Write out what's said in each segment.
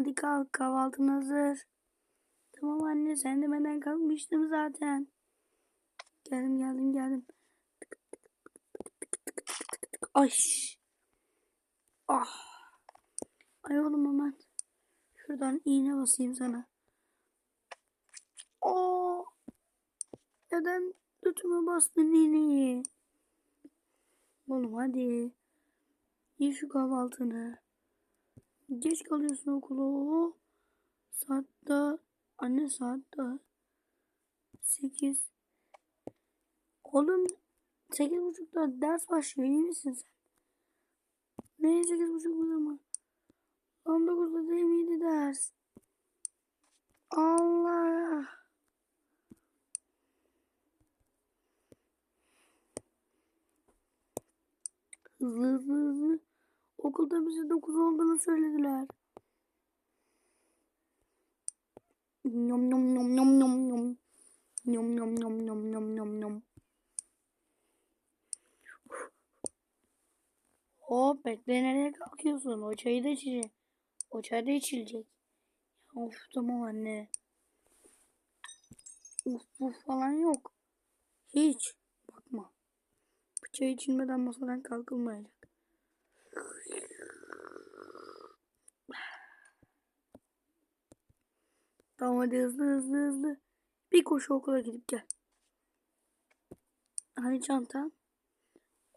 hadi kalk kahvaltın hazır. Tamam anne sen demeden kalkmıştım zaten. Geldim geldim geldim. Ay. Ah. Ay oğlum hemen. Şuradan iğne basayım sana. Aa. Neden götüme bastın iğneyi? Oğlum hadi. Ye şu kahvaltını. Geç kalıyorsun okula. Saat daha anne saat daha sekiz. Oğlum sekiz buçukta ders başlıyor iyi misin sen? Ne sekiz buçuk o zaman? On dokuzda değil miydi ders? Allah. Hızlı hızlı hızlı. Okulda bize dokuz olduğunu söylediler. Nom nom nom nom nom nom. Nom nom nom nom nom nom nom. Hop bekle nereye kalkıyorsun? O çayı da içecek. O çay da içilecek. Of tamam anne. Uf bu falan yok. Hiç. Bakma. Bu çay içilmeden masadan kalkılmayacak. Tamam hadi hızlı hızlı hızlı. Bir koşu okula gidip gel. Hani çantan?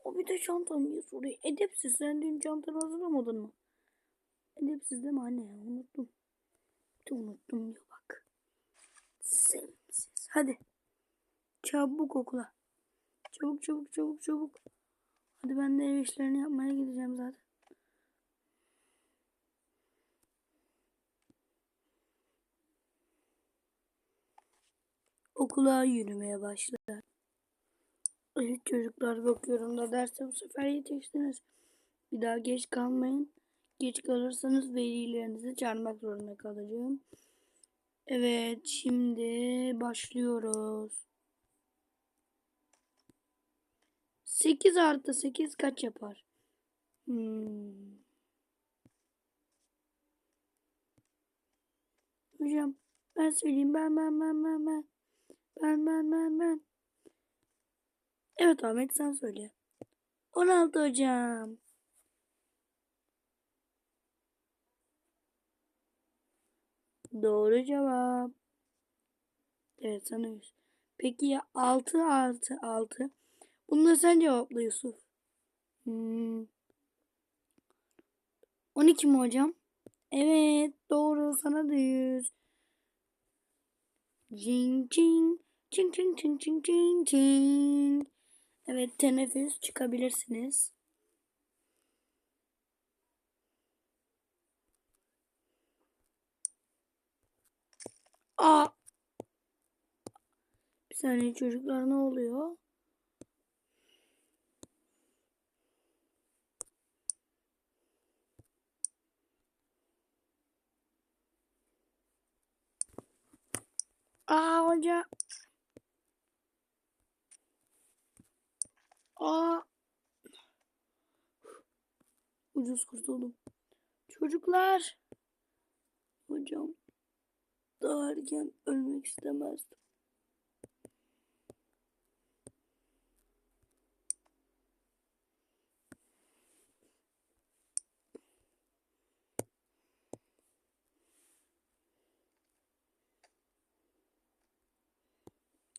O bir de çantam niye soruyor? Edepsiz sen dün çantanı hazırlamadın mı? Edepsiz değil mi anne? Unuttum. Unuttum diyor bak. Sevimsiz. Hadi. Çabuk okula. Çabuk çabuk çabuk çabuk. Hadi ben de ev işlerini yapmaya gideceğim zaten. Okula yürümeye başlar. Evet çocuklar bakıyorum da derse bu sefer yetiştiniz. Bir daha geç kalmayın. Geç kalırsanız velilerinizi çağırmak zorunda kalacağım. Evet şimdi başlıyoruz. 8 artı 8 kaç yapar? Hmm. Hocam ben söyleyeyim ben ben ben ben ben. Ben ben ben ben. Evet Ahmet sen söyle. 16 hocam. Doğru cevap. Evet 100. Peki ya 6 artı 6? Da sen cevapla Yusuf. Hmm. 12 mi hocam? Evet doğru sana da 100. Cing cing. Cing cing cing cing cing cing. Evet teneffüs çıkabilirsiniz. Aa. Bir saniye çocuklar ne oluyor? Aa hoca. Aa. Ucuz kurtuldum. Çocuklar. Hocam. Daha erken ölmek istemezdim.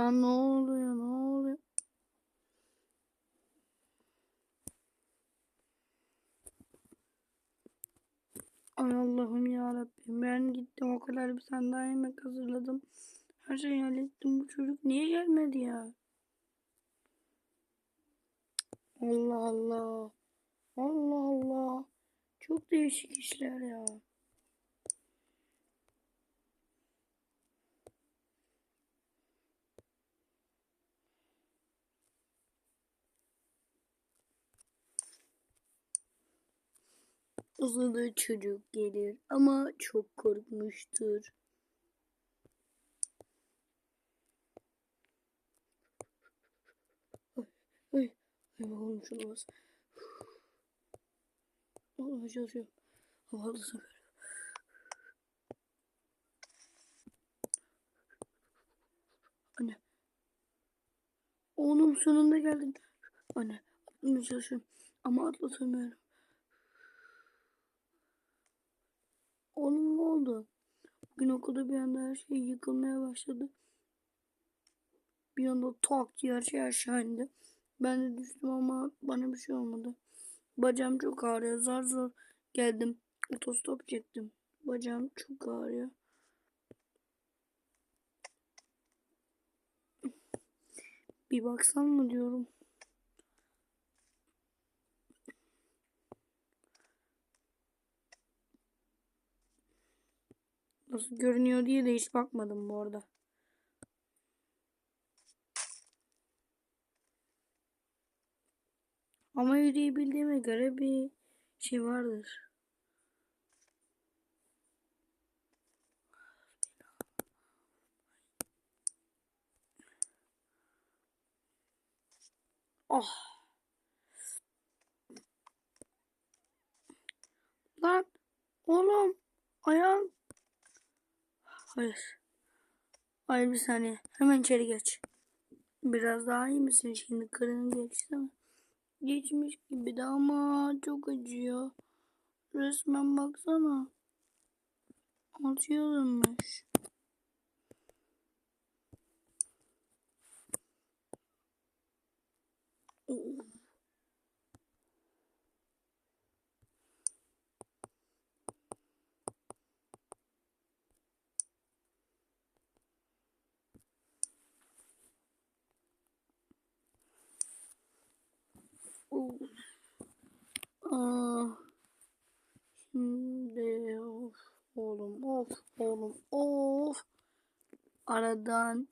Lan ne oluyor ne oluyor? Ay Allah'ım ya Rabbim ben gittim o kadar bir daha yemek hazırladım. Her şeyi hallettim bu çocuk niye gelmedi ya? Allah Allah. Allah Allah. Çok değişik işler ya. Uzun çocuk gelir ama çok korkmuştur. Ay, ay, şuna bas. Olmaya çalışıyorum. Havalı sefer. Anne. Oğlum sonunda geldin. Anne atlamaya çalışıyorum. Ama atlatamıyorum. Oğlum ne oldu? Bugün okulda bir anda her şey yıkılmaya başladı. Bir anda tak diye her şey aşağı indi. Ben de düştüm ama bana bir şey olmadı. Bacağım çok ağrıyor. Zar zor geldim. Otostop çektim. Bacağım çok ağrıyor. Bir baksan mı diyorum. Nasıl görünüyor diye de hiç bakmadım bu arada. Ama yürüyebildiğime göre bir şey vardır. Oh. Lan oğlum ayağım. Hayır. Hayır bir saniye. Hemen içeri geç. Biraz daha iyi misin şimdi? Kırığın geçti mi? Geçmiş gibi de ama çok acıyor. Resmen baksana. Altıya dönmüş. Of. Of. Aa. Şimdi of oğlum of oğlum of. Aradan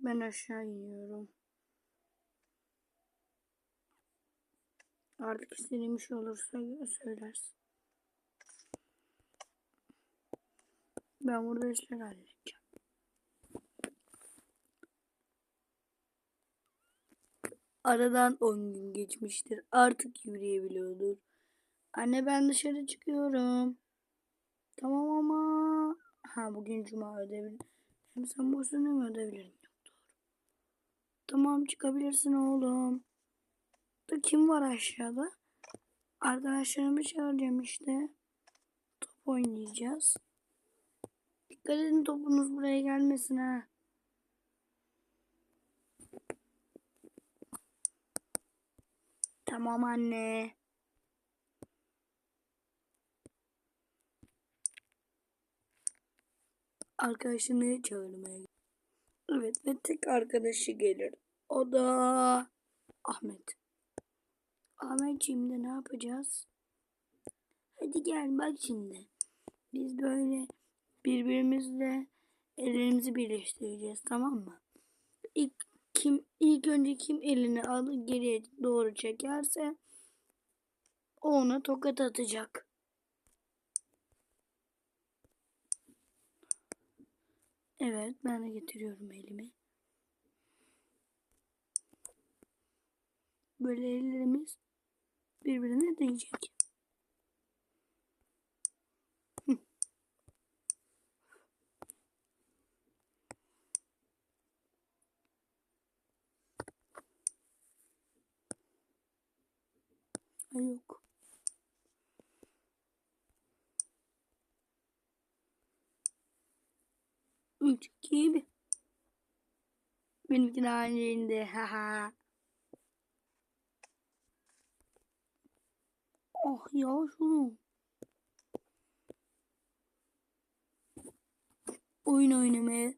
ben aşağı iniyorum. Artık istediğim şey olursa söylersin. Ben burada işler halledeceğim. Aradan 10 gün geçmiştir. Artık yürüyebiliyordur. Anne ben dışarı çıkıyorum. Tamam ama ha bugün cuma ödevim. Hem sen boşuna mı ödevlerin yok doğru. Tamam çıkabilirsin oğlum. Da kim var aşağıda? Arkadaşlarımı çağıracağım işte. Top oynayacağız. Dikkat edin topunuz buraya gelmesin ha. Tamam anne. Arkadaşını çağırmaya Evet ve tek arkadaşı gelir. O da Ahmet. Ahmetciğim de ne yapacağız? Hadi gel bak şimdi. Biz böyle birbirimizle ellerimizi birleştireceğiz tamam mı? İlk kim ilk önce kim elini alır geriye doğru çekerse o ona tokat atacak. Evet ben de getiriyorum elimi. Böyle ellerimiz birbirine değecek. Ay yok. İki, bir. Benimki daha önce indi. Haha. Oh ya şunu. Oyun oynamaya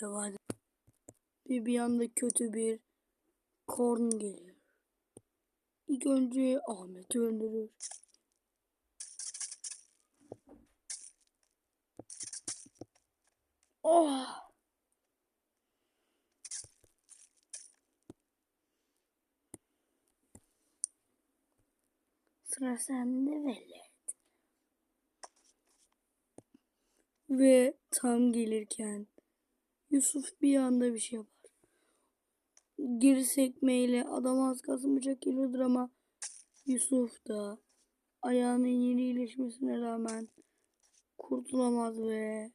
devam. Ve bir anda kötü bir korn geliyor. İlk önce Ahmet'i öldürür. Oh! sıra sende velet. Ve tam gelirken Yusuf bir anda bir şey yapar. Geri sekmeyle adam az kalsın bıçak geliyordur ama Yusuf da ayağının yeni iyileşmesine rağmen kurtulamaz ve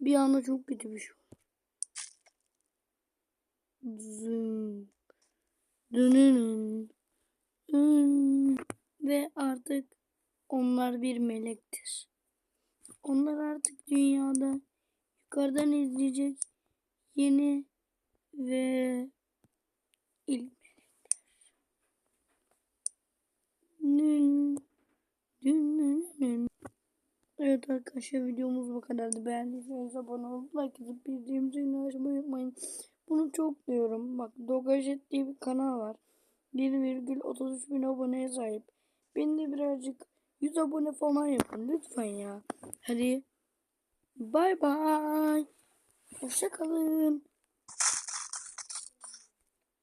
bir anda çok kötü bir şey olur. Zın. Dın. Ve artık onlar bir melektir. Onlar artık dünyada yukarıdan izleyecek yeni ve ilk melekler. Nün. Dün, nün, nün. Evet arkadaşlar videomuz bu kadardı. Beğendiyseniz abone olup like atıp bildirim zilini açmayı unutmayın. Bunu çok diyorum. Bak Dogajet diye bir kanal var. 1,33 bin aboneye sahip. Beni de birazcık 100 abone falan yapın lütfen ya. Hadi bay bay. Hoşça kalın.